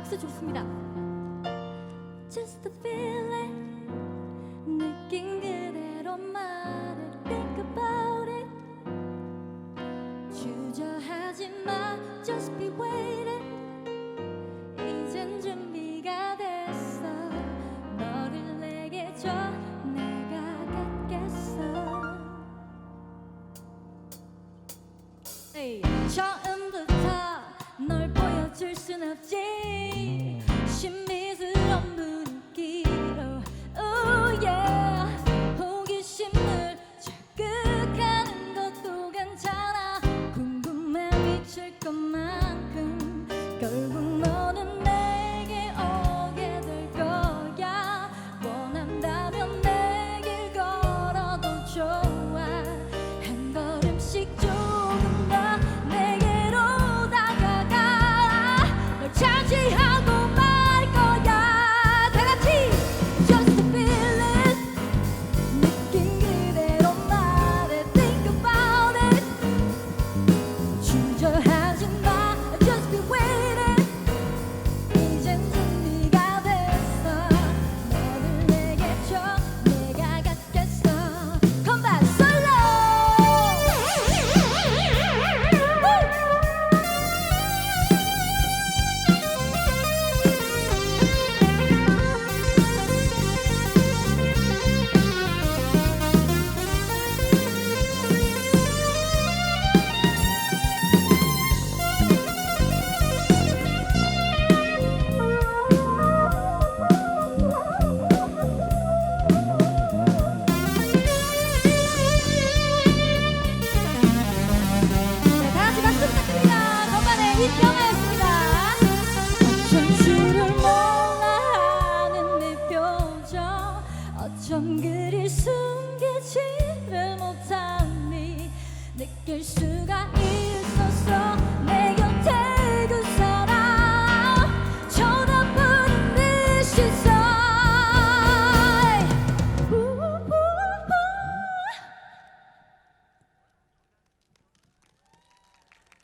박수 좋습니다. Just a feeling 느낀 그대로 말을 think about it. 주저하지 마 just be waiting. 이젠 준비가 됐어. 너를 내게 줘 내가 갖겠어. 에이, 처음부터 널 보여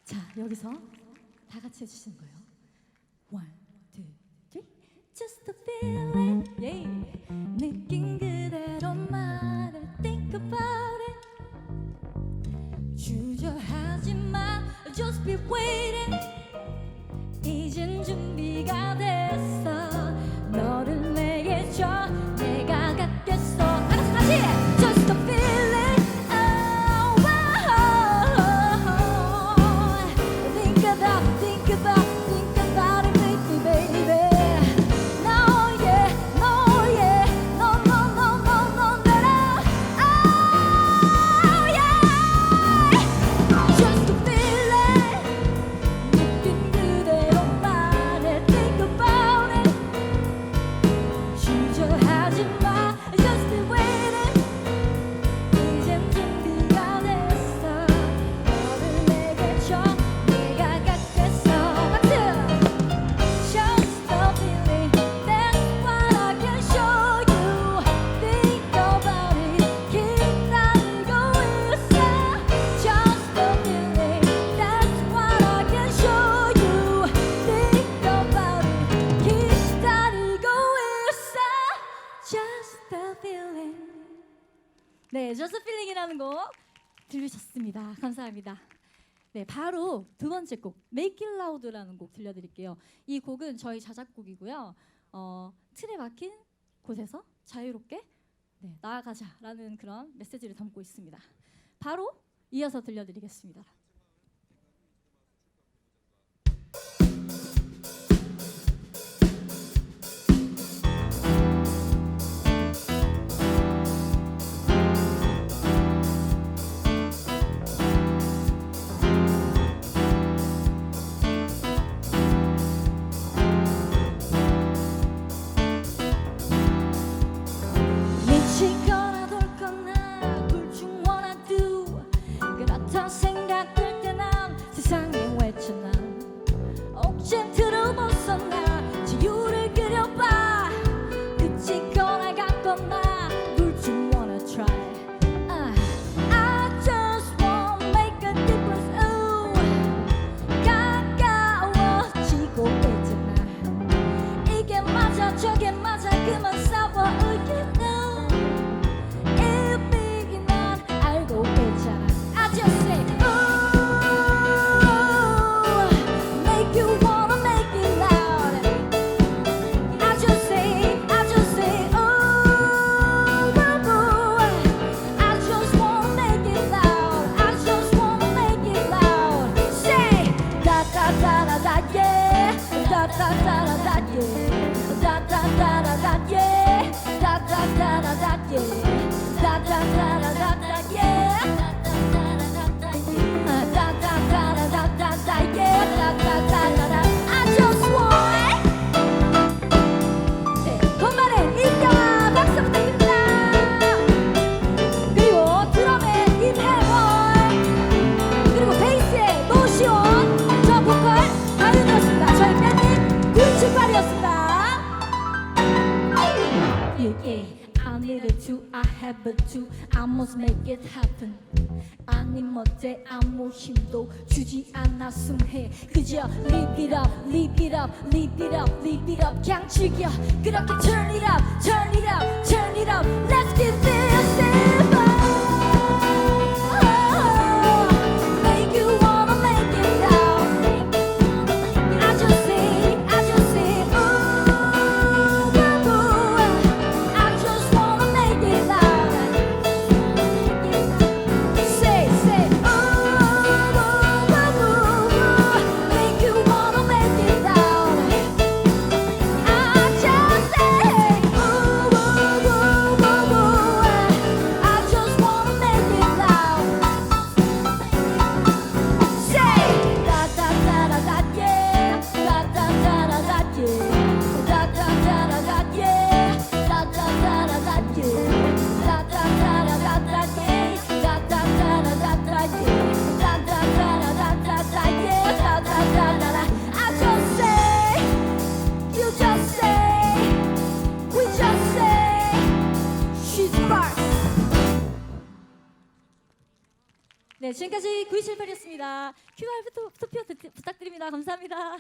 자 여기서 다 같이 해주시는 거예요. One, two, three. Just a feeling, yeah. 주저하지 마, just be waiting. 이젠 준비가 네, a feeling이라는 곡 들으셨습니다. 감사합니다. 네, 바로 두 번째 곡 Make It Loud라는 곡 들려드릴게요. 이 곡은 저희 자작곡이고요. 어, 틀에 박힌 곳에서 자유롭게 네, 나아가자라는 그런 메시지를 담고 있습니다. 바로 이어서 들려드리겠습니다. yeah, da da da da da yeah, da da da da. Yeah, I needed you, I had you. I must make it happen. 아니 멋대 아무 힘도 주지 않았음 해. 그저 live it up, live it up, live it up, live it up. 그냥 즐겨. 그렇게 turn it up, turn it up, turn it up. Let's get. 네, 지금까지 928이었습니다. QR 투표 부탁드립니다. 감사합니다.